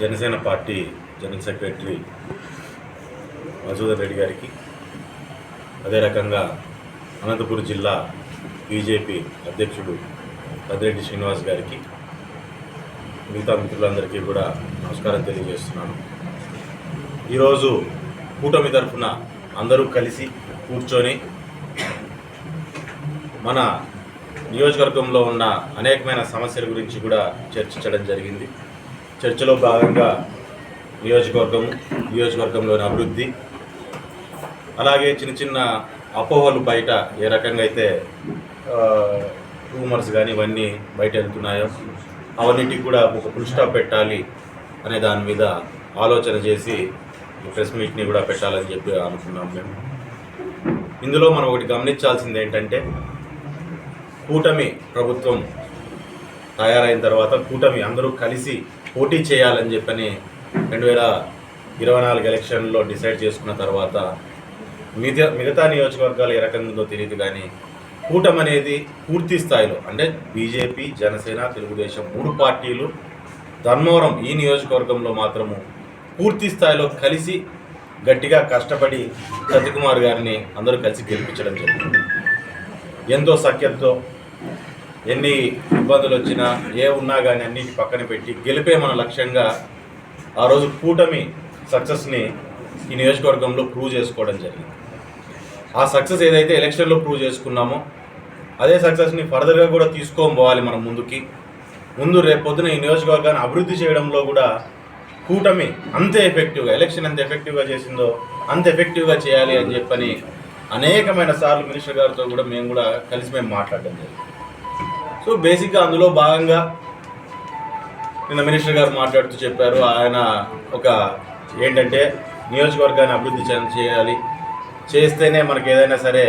Janasena party general secretary Madhusudan Reddy గారికి. అదే రకంగా అనంతపురం జిల్లా బీజేపీ అధ్యక్షుడు పెద్దిరెడ్డి శ్రీనివాస్ గారికి మిగతా మిత్రులందరికీ కూడా నమస్కారం తెలియజేస్తున్నాను. ఈరోజు కూటమి తరఫున అందరూ కలిసి కూర్చొని మన నియోజకవర్గంలో ఉన్న అనేకమైన సమస్యల గురించి కూడా చర్చించడం జరిగింది. చర్చలో భాగంగా నియోజకవర్గం నియోజకవర్గంలోని అభివృద్ధి అలాగే చిన్న చిన్న అపోహలు బయట ఏ రకంగా అయితే రూమర్స్ కానీ ఇవన్నీ బయట వెళ్తున్నాయో అవన్నిటికి కూడా ఒక ఫుల్ పెట్టాలి అనే దాని మీద ఆలోచన చేసి ప్రెస్ మీట్ని కూడా పెట్టాలని చెప్పి అనుకున్నాం మేము. ఇందులో మనం ఒకటి గమనించాల్సింది ఏంటంటే కూటమి ప్రభుత్వం తయారైన తర్వాత కూటమి అందరూ కలిసి పోటీ చేయాలని చెప్పని రెండు వేల ఇరవై నాలుగు ఎలక్షన్లో డిసైడ్ చేసుకున్న తర్వాత మిగతా మిగతా నియోజకవర్గాలు ఏ రకంగా ఉందో తెలియదు కానీ కూటమి అనేది పూర్తి స్థాయిలో అంటే బీజేపీ జనసేన తెలుగుదేశం మూడు పార్టీలు ధర్మవరం ఈ నియోజకవర్గంలో మాత్రము పూర్తి స్థాయిలో కలిసి గట్టిగా కష్టపడి సత్యకుమార్ గారిని అందరూ కలిసి గెలిపించడం జరిగింది. ఎంతో సఖ్యంతో ఎన్ని ఇబ్బందులు వచ్చినా ఏ ఉన్నా కానీ అన్నిటి పక్కన పెట్టి గెలిపే మన లక్ష్యంగా ఆ రోజు కూటమి సక్సెస్ని ఈ నియోజకవర్గంలో ప్రూవ్ చేసుకోవడం జరిగింది. ఆ సక్సెస్ ఏదైతే ఎలక్షన్లో ప్రూవ్ చేసుకున్నామో అదే సక్సెస్ని ఫర్దర్గా కూడా తీసుకొని పోవాలి మనం ముందుకి. ముందు రేపు ఈ నియోజకవర్గాన్ని అభివృద్ధి చేయడంలో కూడా కూటమి అంతే ఎఫెక్టివ్గా ఎలక్షన్ ఎంత ఎఫెక్టివ్గా చేసిందో అంత ఎఫెక్టివ్గా చేయాలి అని చెప్పని అనేకమైన సార్లు మినిస్టర్ గారితో కూడా మేము కూడా కలిసి మేము మాట్లాడడం జరిగింది. సో బేసిక్గా అందులో భాగంగా నిన్న మినిస్టర్ గారు మాట్లాడుతూ చెప్పారు. ఆయన ఒక ఏంటంటే నియోజకవర్గాన్ని అభివృద్ధి చేయాలి. చేస్తేనే మనకి ఏదైనా సరే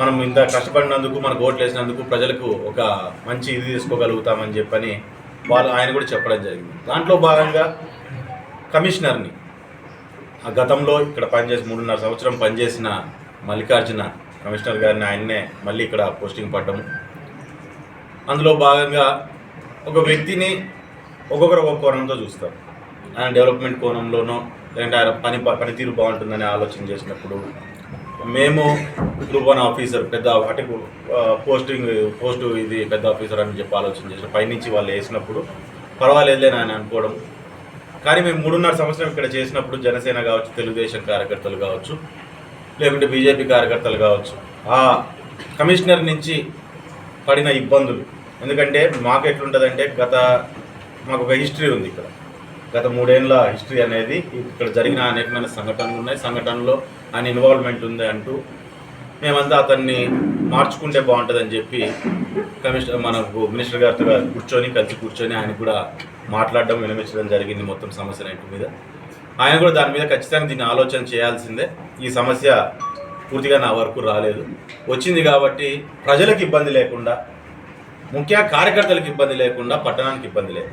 మనం ఇంత కష్టపడినందుకు మనకు ఓట్లు వేసినందుకు ప్రజలకు ఒక మంచి ఇది తీసుకోగలుగుతామని చెప్పని వాళ్ళు ఆయన కూడా చెప్పడం జరిగింది. దాంట్లో భాగంగా కమిషనర్ని ఆ గతంలో ఇక్కడ పనిచేసి మూడున్నర సంవత్సరం పనిచేసిన మల్లికార్జున కమిషనర్ గారిని ఆయన్నే మళ్ళీ ఇక్కడ పోస్టింగ్ పడ్డము. అందులో భాగంగా ఒక వ్యక్తిని ఒక్కొక్కరు ఒక్కొక్క కోణంతో చూస్తారు. ఆయన డెవలప్మెంట్ కోణంలోనో లేదంటే ఆయన పని పనితీరు బాగుంటుందని ఆలోచన చేసినప్పుడు మేము గ్రూప్ వన్ ఆఫీసర్ పెద్ద అంటే పోస్టింగ్ పోస్ట్ ఇది పెద్ద ఆఫీసర్ అని చెప్పి ఆలోచన చేసిన పైనుంచి వాళ్ళు వేసినప్పుడు పర్వాలేదులే అని అనుకోవడం. కానీ మేము మూడున్నర సంవత్సరం ఇక్కడ చేసినప్పుడు జనసేన కావచ్చు తెలుగుదేశం కార్యకర్తలు కావచ్చు లేకుంటే బీజేపీ కార్యకర్తలు కావచ్చు ఆ కమిషనర్ నుంచి పడిన ఇబ్బందులు ఎందుకంటే మాకు ఎట్లుంటుందంటే గత మాకు ఒక హిస్టరీ ఉంది ఇక్కడ. గత మూడేళ్ళ హిస్టరీ అనేది ఇక్కడ జరిగిన అనేకమైన సంఘటనలు ఉన్నాయి. సంఘటనలో ఆయన ఇన్వాల్వ్మెంట్ ఉంది అంటూ మేమంతా అతన్ని మార్చుకుంటే బాగుంటుందని చెప్పి కమిషనర్ మనకు మినిస్టర్ గారితో కూర్చొని కలిసి కూర్చొని ఆయన కూడా మాట్లాడడం వినిపించడం జరిగింది మొత్తం సమస్యలన్నింటి మీద. ఆయన కూడా దాని మీద ఖచ్చితంగా దీన్ని ఆలోచన చేయాల్సిందే. ఈ సమస్య పూర్తిగా నా వరకు రాలేదు. వచ్చింది కాబట్టి ప్రజలకు ఇబ్బంది లేకుండా ముఖ్యంగా కార్యకర్తలకు ఇబ్బంది లేకుండా పట్టణానికి ఇబ్బంది లేదు.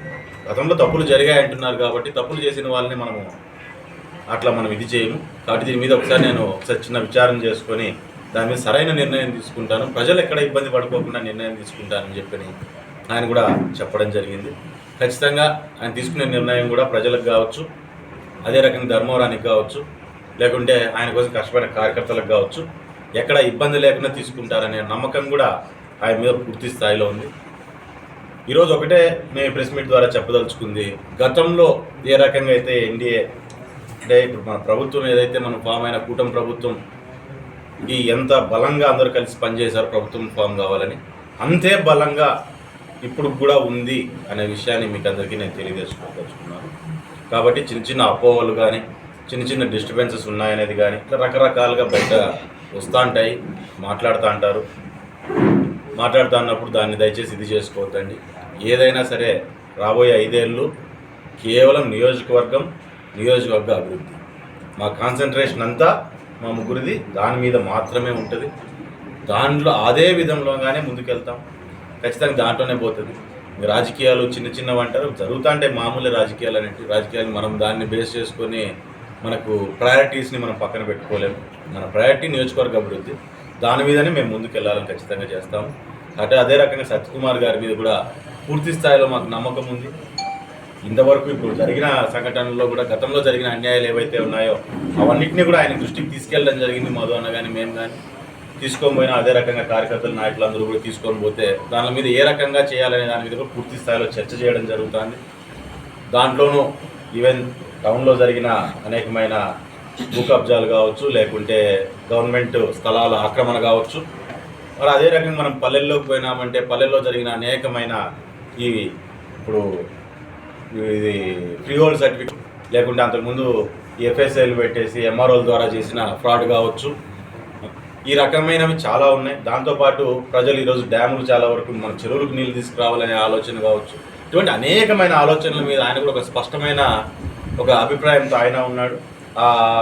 గతంలో తప్పులు జరిగాయి అంటున్నారు కాబట్టి తప్పులు చేసిన వాళ్ళని మనము అట్లా మనం ఇది చేయము. కాబట్టి దీని మీద ఒకసారి నేను ఒకసారి చిన్న విచారం చేసుకొని దాని మీద సరైన నిర్ణయం తీసుకుంటాను. ప్రజలు ఎక్కడ ఇబ్బంది పడుకోకుండా నిర్ణయం తీసుకుంటానని చెప్పని ఆయన కూడా చెప్పడం జరిగింది. ఖచ్చితంగా ఆయన తీసుకునే నిర్ణయం కూడా ప్రజలకు కావచ్చు అదే రకంగా ధర్మవరానికి కావచ్చు లేకుంటే ఆయన కోసం కష్టపడిన కార్యకర్తలకు కావచ్చు ఎక్కడ ఇబ్బంది లేకుండా తీసుకుంటారనే నమ్మకం కూడా ఆయన మీద పూర్తి స్థాయిలో ఉంది. ఈరోజు ఒకటే మేము ప్రెస్ మీట్ ద్వారా చెప్పదలుచుకుంది. గతంలో ఏ రకంగా అయితే ఎన్డీఏ అంటే ఇప్పుడు మన ప్రభుత్వం ఏదైతే మనం ఫామ్ అయిన కూటమి ప్రభుత్వం ఈ ఎంత బలంగా అందరూ కలిసి పనిచేశారు ప్రభుత్వం ఫామ్ కావాలని అంతే బలంగా ఇప్పుడు కూడా ఉంది అనే విషయాన్ని మీకు అందరికీ నేను తెలియజేసుకోదలుచుకున్నాను. కాబట్టి చిన్న చిన్న అపోహలు కానీ చిన్న చిన్న డిస్టర్బెన్సెస్ ఉన్నాయనేది కానీ ఇట్లా రకరకాలుగా బయట వస్తూ ఉంటాయి మాట్లాడుతూ అంటారు మాట్లాడుతున్నప్పుడు దాన్ని దయచేసి ఇది చేసుకోవద్దండి. ఏదైనా సరే రాబోయే ఐదేళ్ళు కేవలం నియోజకవర్గం నియోజకవర్గ అభివృద్ధి. మా కాన్సన్ట్రేషన్ అంతా మా ముగ్గురిది దాని మీద మాత్రమే ఉంటుంది. దాంట్లో అదే విధంలోగానే ముందుకెళ్తాం. ఖచ్చితంగా దాంట్లోనే పోతుంది. రాజకీయాలు చిన్న చిన్నవి అంటారు. జరుగుతా అంటే మామూలు రాజకీయాలు అనేవి రాజకీయాలు మనం దాన్ని బేస్ చేసుకొని మనకు ప్రయారిటీస్ని మనం పక్కన పెట్టుకోలేము. మన ప్రయారిటీ నియోజకవర్గ అభివృద్ధి. దాని మీదనే మేము ముందుకెళ్ళాలని ఖచ్చితంగా చేస్తాము. అంటే అదే రకంగా సత్యకుమార్ గారి మీద కూడా పూర్తి స్థాయిలో మాకు నమ్మకం ఉంది. ఇంతవరకు ఇప్పుడు జరిగిన సంఘటనల్లో కూడా గతంలో జరిగిన అన్యాయాలు ఏవైతే ఉన్నాయో అవన్నింటినీ కూడా ఆయన దృష్టికి తీసుకెళ్ళడం జరిగింది. మధు అన్న కానీ మేము కానీ తీసుకొని పోయినా అదే రకంగా కార్యకర్తలు నాయకులందరూ కూడా తీసుకొని పోతే దాని మీద ఏ రకంగా చేయాలనే దాని మీద కూడా పూర్తి స్థాయిలో చర్చ చేయడం జరుగుతుంది. దాంట్లోనూ ఈవెన్ టౌన్లో జరిగిన అనేకమైన భూ కబ్జాలు కావచ్చు లేకుంటే గవర్నమెంట్ స్థలాల ఆక్రమణ కావచ్చు. మరి అదే రకంగా మనం పల్లెల్లోకి పోయినామంటే పల్లెల్లో జరిగిన అనేకమైన ఈ ఇప్పుడు ఇది ఫ్రీ హోల్డ్ సర్టిఫికేట్ లేకుంటే అంతకుముందు ఎఫ్ఎస్ఐలు పెట్టేసి ఎంఆర్ఓల ద్వారా చేసిన ఫ్రాడ్ కావచ్చు. ఈ రకమైనవి చాలా ఉన్నాయి. దాంతోపాటు ప్రజలు ఈరోజు డ్యాములు చాలా వరకు మన చెరువులకు నీళ్ళు తీసుకురావాలనే ఆలోచన కావచ్చు. ఇటువంటి అనేకమైన ఆలోచనల మీద ఆయన కూడా ఒక స్పష్టమైన ఒక అభిప్రాయంతో ఆయన ఉన్నాడు.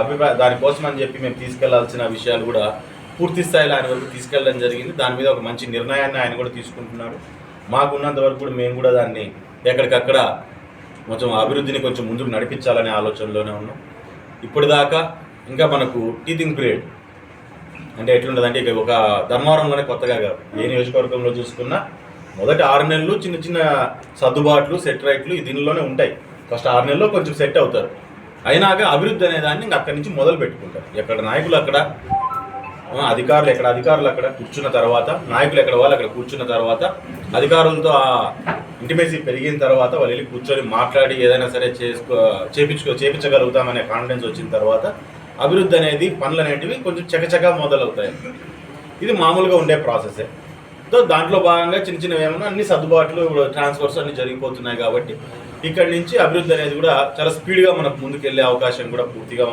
అభిప్రాయం దానికోసం అని చెప్పి మేము తీసుకెళ్ళాల్సిన విషయాలు కూడా పూర్తి స్థాయిలో ఆయన వరకు తీసుకెళ్ళడం జరిగింది. దాని మీద ఒక మంచి నిర్ణయాన్ని ఆయన కూడా తీసుకుంటున్నాడు మాకున్నంత వరకు కూడా మేము కూడా దాన్ని ఎక్కడికక్కడ కొంచెం అభివృద్ధిని కొంచెం ముందుకు నడిపించాలనే ఆలోచనలోనే ఉన్నాం. ఇప్పటిదాకా ఇంకా మనకు టీచింగ్ పీరియడ్ అంటే ఎట్లుంటుంది అంటే ఇక ఒక ధర్మవరంలోనే కొత్తగా కాదు. ఏ నియోజకవర్గంలో చూసుకున్నా మొదటి ఆరు నెలలు చిన్న చిన్న సర్దుబాట్లు సెట్ రైట్లు దీనిలోనే ఉంటాయి. ఫస్ట్ ఆరు నెలల్లో కొంచెం సెట్ అవుతారు. అయినాక అభివృద్ధి అనే దాన్ని ఇంకా అక్కడి నుంచి మొదలు పెట్టుకుంటారు. ఎక్కడ నాయకులు అక్కడ అధికారులు ఎక్కడ అధికారులు అక్కడ కూర్చున్న తర్వాత నాయకులు ఎక్కడ వాళ్ళు అక్కడ కూర్చున్న తర్వాత అధికారులతో ఆ ఇంటిమేసీ పెరిగిన తర్వాత వాళ్ళు వెళ్ళి కూర్చొని మాట్లాడి ఏదైనా సరే చేసుకో చేపించుకో చేపించగలుగుతామనే కాన్ఫిడెన్స్ వచ్చిన తర్వాత అభివృద్ధి అనేది పనులు అనేటివి కొంచెం చకచకా మొదలవుతాయి. ఇది మామూలుగా ఉండే ప్రాసెసే దాంట్లో భాగంగా చిన్న చిన్న ఏమైనా అన్ని సర్దుబాట్లు ఇప్పుడు ట్రాన్స్ఫర్స్ అన్ని జరిగిపోతున్నాయి కాబట్టి ఇక్కడ నుంచి అభివృద్ధి అనేది కూడా చాలా స్పీడ్గా మనకు ముందుకెళ్ళే అవకాశం కూడా పూర్తిగా ఉంది.